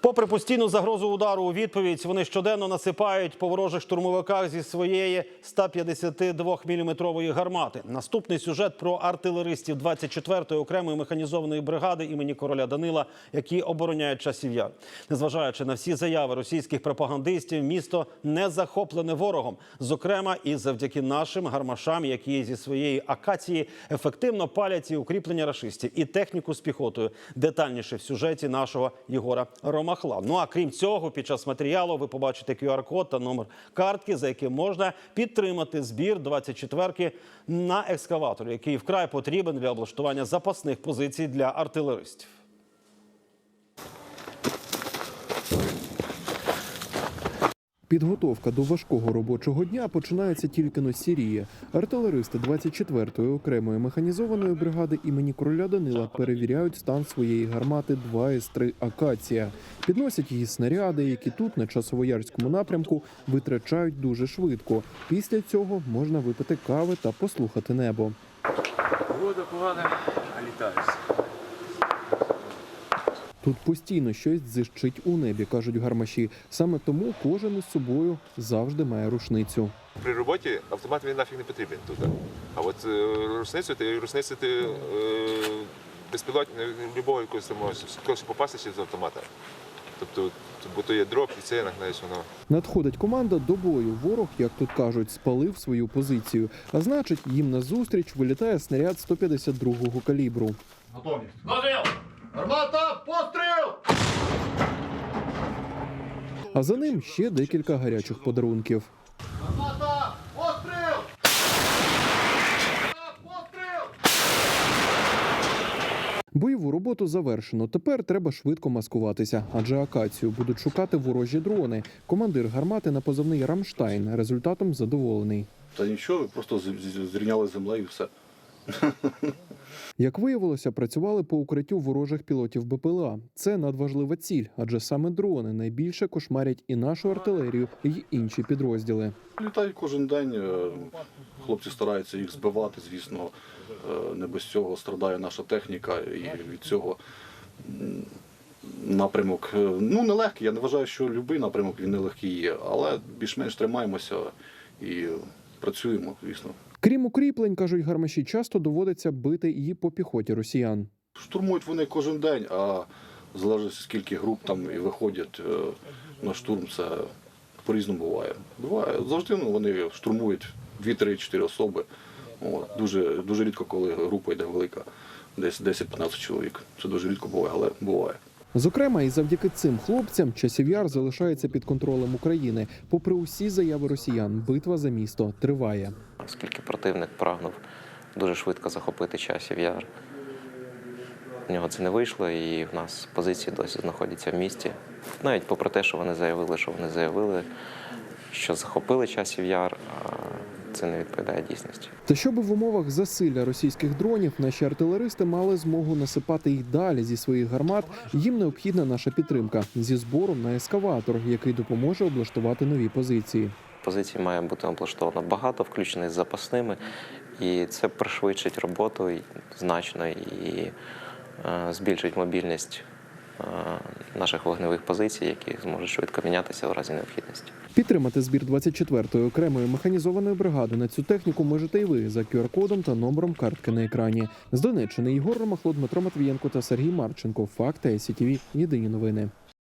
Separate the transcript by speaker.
Speaker 1: Попри постійну загрозу удару у відповідь, вони щоденно насипають по ворожих штурмовиках зі своєї 152-мм гармати. Наступний сюжет про артилеристів 24-ї окремої механізованої бригади імені короля Данила, які обороняють часів яр. Незважаючи на всі заяви російських пропагандистів, місто не захоплене ворогом. Зокрема, і завдяки нашим гармашам, які зі своєї акації ефективно палять і укріплення рашистів, і техніку з піхотою. Детальніше в сюжеті нашого Єгора Ромахла. Ну а крім цього, під час матеріалу ви побачите QR-код та номер картки, за яким можна підтримати збір 24-ки на екскаватор, який вкрай потрібен для облаштування запасних позицій для артилеристів.
Speaker 2: Підготовка до важкого робочого дня починається тільки на Сірії. Артилеристи 24-ї окремої механізованої бригади імені короля Данила перевіряють стан своєї гармати 2 С3 Акація. Підносять її снаряди, які тут на часовоярському напрямку витрачають дуже швидко. Після цього можна випити кави та послухати небо.
Speaker 3: Погода погана, а літаєш.
Speaker 2: Тут постійно щось дзищить у небі, кажуть гармаші. Саме тому кожен із собою завжди має рушницю.
Speaker 3: При роботі автомат він нафіг не потрібен тут. А от е, рушницю ти рушницю ти е, безпілотні любого якогось попасти ще з автомата. Тобто, бо то є дроп і це знаєш, воно.
Speaker 2: Надходить команда до бою. Ворог, як тут кажуть, спалив свою позицію. А значить, їм назустріч вилітає снаряд 152-го калібру.
Speaker 4: Готовність. Гармата, постріл!
Speaker 2: А за ним ще декілька гарячих подарунків.
Speaker 4: Гармата, постріл! Постріл!
Speaker 2: Бойову роботу завершено. Тепер треба швидко маскуватися, адже акацію будуть шукати ворожі дрони. Командир гармати на позивний Рамштайн результатом задоволений.
Speaker 5: Та нічого, просто зрівняли землею і все.
Speaker 2: Як виявилося, працювали по укриттю ворожих пілотів БПЛА. Це надважлива ціль, адже саме дрони найбільше кошмарять і нашу артилерію, і інші підрозділи.
Speaker 5: Літають кожен день. е, Хлопці стараються їх збивати, звісно. е, Не без цього страдає наша техніка, і від цього напрямок е, ну нелегкий. Я не вважаю, що будь-який напрямок він нелегкий є, але більш-менш тримаємося і працюємо, звісно.
Speaker 2: Крім укріплень, кажуть гармаші, часто доводиться бити і по піхоті росіян.
Speaker 5: Штурмують вони кожен день, а залежить скільки груп там і виходять е, на штурм, це по-різному буває. Буває завжди ну, вони штурмують 2-3-4 особи. От. Дуже, дуже рідко, коли група йде велика, десь 10-15 чоловік. Це дуже рідко буває, але буває.
Speaker 2: Зокрема, і завдяки цим хлопцям часів яр залишається під контролем України. Попри усі заяви росіян, битва за місто триває.
Speaker 6: Оскільки противник прагнув дуже швидко захопити часів яр. В нього це не вийшло, і в нас позиції досі знаходяться в місті. Навіть попри те, що вони заявили, що вони заявили, що захопили часів яр, це не відповідає дійсності.
Speaker 2: Та щоб в умовах засилля російських дронів наші артилеристи мали змогу насипати їх далі зі своїх гармат, їм необхідна наша підтримка зі збором на ескаватор, який допоможе облаштувати нові позиції.
Speaker 6: Позицій має бути облаштовано багато, включених з запасними, і це пришвидшить роботу значно і е, збільшить мобільність е, наших вогневих позицій, які зможуть швидко мінятися в разі необхідності.
Speaker 2: Підтримати збір 24-ї окремої механізованої бригади на цю техніку можете і ви за QR-кодом та номером картки на екрані. З Донеччини Ігор Ромахло, Дмитро Матвієнко та Сергій Марченко. Факти СІТВ. Єдині новини.